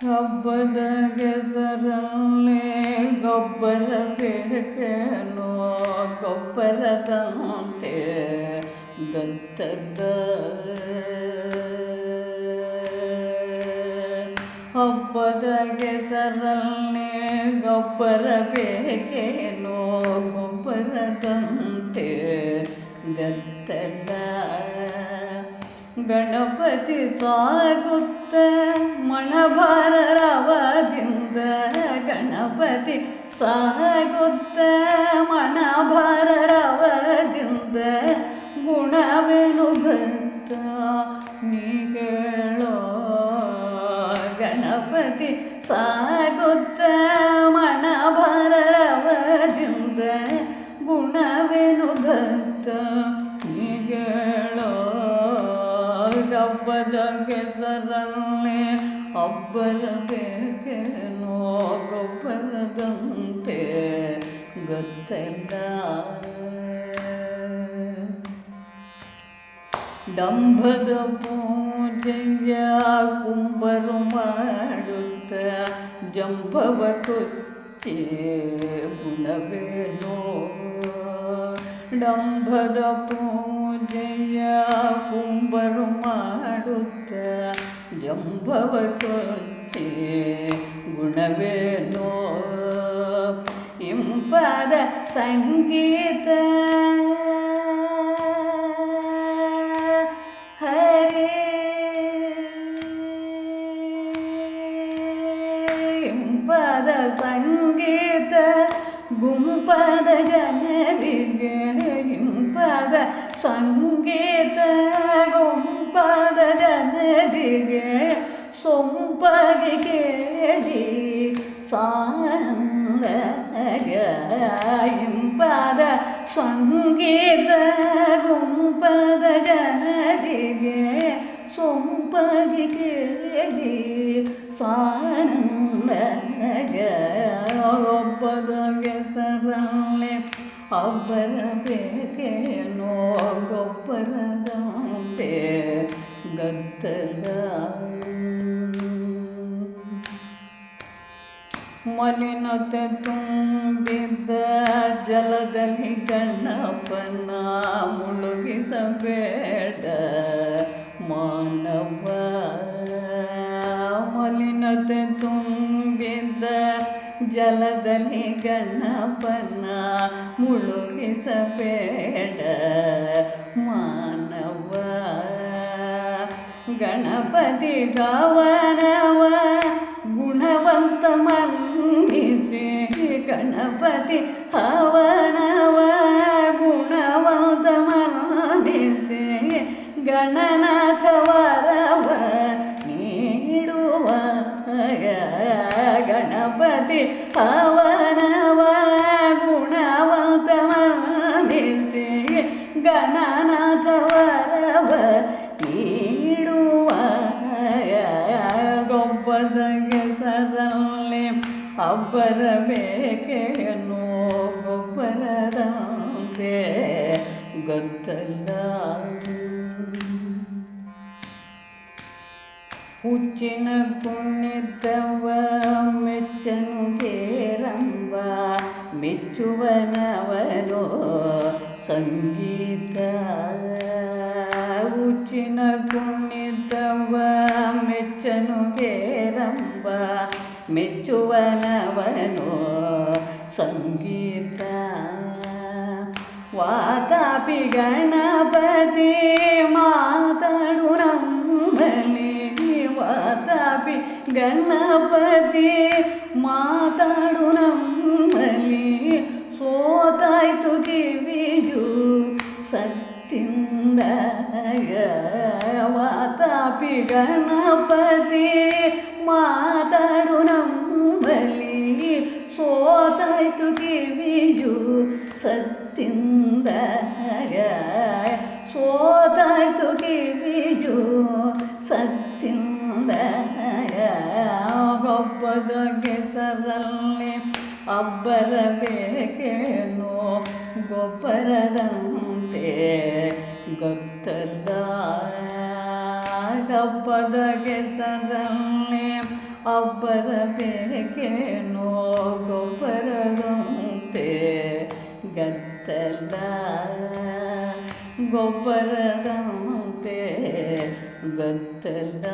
ಹಬ್ಬದ ಕೆಸರಲ್ಲಿ ಗೊಬ್ಬರ ಬೇಕೇನೋ ಗೊಬ್ಬರದಂತೆ ಗಂತದ ಹಬ್ಬದ ಕೆಸರಲ್ಲಿ ಗೊಬ್ಬರ ಬೇಕೇನೋ ಗೊಬ್ಬರದಂತೆ ಗದ್ದಲ ಗಣಪತಿ ಸಾಗುತ್ತ ಮಣಭಾರರವದಿಂದ ಗಣಪತಿ ಸಾಗುತ್ತ ಮಣಭಾರರವದಿಂದ ಗುಣವೇನು ಭಕ್ತ ನೀ ಗಣಪತಿ ಸಾಗುತ್ತ ಮಣಭಾರರವದಿಂದ ಗುಣವೇನು ಭಕ್ತ ನೀ ಹೇಳೋ ಹಬ್ಬದ ಕೆಸರಲ್ಲಿ ಒಬ್ಬರ ಬೇಕೇನೋ ಗೊಬ್ಬರದಂತೆ ಗೊತ್ತಿಲ್ಲ ಡಂಭದ ಪೂಜೆಯ ಕುಂಬರು ಮಾಡುತ್ತ ಜಂಭವ ಕೊಚ್ಚಿ ಗುಣವೇನೋ. ಡಂಭದ ಪೂಜೆಯ ಕುಂಬರು ಮಾಡುತ್ತ ಜಂಭವ ಕೊಚ್ಚಿ ಗುಣವೇನೋ ಇಂಪಾದ ಸಂಗೀತ ಹರೇ ಇಂಪಾದ ಸಂಗೀತ ಗುಂಪಾದ ಜನರಿಗೆ ಇಂಪಾದ ಸಂಗೀತ ಗುಂಪಾದ ಜನರಿಗೆ ಸೊಂಪಾಗಿ ಕೇಳಿ ಸಾಂಗ ಇಂಪಾದ ಸಂಗೀತ ಗುಂಪಾದ ಜನರಿಗೆ ಸೊಂಪಾಗಿ ಕೇಳಿ ಸಾನಂದ ಒಬ್ಬದ ಕೆಸರಲ್ಲಿ ಒಬ್ಬರ ಬೇಕೇನೋ ಗೊಬ್ಬರದಂತೆ ಗದ್ದಲ ಮಲಿನತೆ ತುಂಬಿದ್ದ ಜಲದಲ್ಲಿ ಗಣಪನ ಮುಳುಗಿಸಬೇಡ ಮಾನವ. ಮಲಿನತೆ ತುಂಬಿದ್ದ ಜಲದಲ್ಲಿ ಗಣಪನ ಮುಳುಗಿಸಬೇಡ ಗಣಪತಿ ಗವನವ ಗುಣವಂತ ಮನ್ನಿಸಿ ಗಣಪತಿ ಹವನವ ಗುಣವಂತ ಮನ್ನಿಸಿ ಗಣನಾಥ ವರವ ನೀಡುವ ಗಣಪತಿ ಹವನವ ಗುಣವಂತ ಮನ್ನಿಸಿ ಗಣನಾಥ ಅಬ್ಬರ ಬೇಕೇನೋ ಗೊಬ್ಬರದಂತೆ ಗೊತ್ತಲ್ಲ ಹುಚ್ಚಿನ ಕುಣಿತವ ಮೆಚ್ಚನು ಹೇರಂಬ ಮೆಚ್ಚುವನವನೋ ಸಂಗೀತ ಹುಚ್ಚಿನ ಕುಣಿತವ ಮೆಚ್ಚನು ಬೇರಂಬ ಮೆಚ್ಚುವನವನು ಸಂಗೀತ. ವಾತಾಪಿ ಗಣಪತಿ ಮಾತಾಡು ನಮ್ಮಲ್ಲಿ ವಾತಾಪಿ ಗಣಪತಿ ವಾತಾಪಿ ಗಣಪತಿ ಮಾತಾಡು ನಮ್ಮಲ್ಲಿ. ಸೋತಾಯ್ತು ಕಿವಿಯು ಸತ್ತಿಂದ ಸೋತಾಯ್ತು ಕಿವಿಯು ಸತ್ತಿಂದ ಗೊಬ್ಬದ ಕೆಸರಲ್ಲಿ ಅಬ್ಬರ ಬೇಕೇನೋ ಗೊಬ್ಬರದಂತೆ ಗೊತ್ತಲ್ಲ ಗಬ್ಬದ ಕೆಸರಲ್ಲಿ ಅಬ್ಬರ ಬೇಕೇನೋ ಗೊಬ್ಬರದಂತೆ ಗದ್ದಲ ಗೊಬ್ಬರದಂತೆ ಗದ್ದಲ